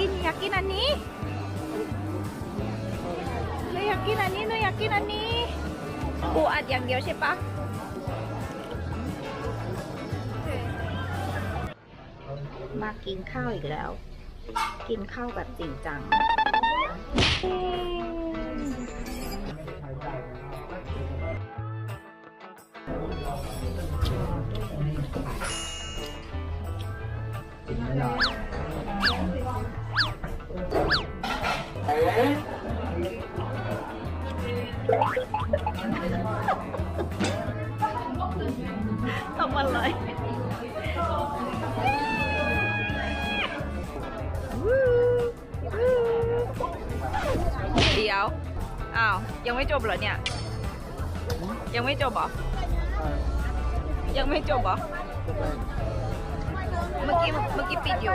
กินอยากกินอันนี้หนูอยากกินอันนี้หนูอยากกินอันนี้ปูอัดอย่างเดียวใช่ปะมากินข้าวอีกแล้ว กินข้าวแบบจริงจังทำอะไรเดี๋ยว อ้าว ยังไม่จบเหรอเนี่ย ยังไม่จบเหรอ ยังไม่จบเหรอ เมื่อกี้ เมื่อกี้ปิดอยู่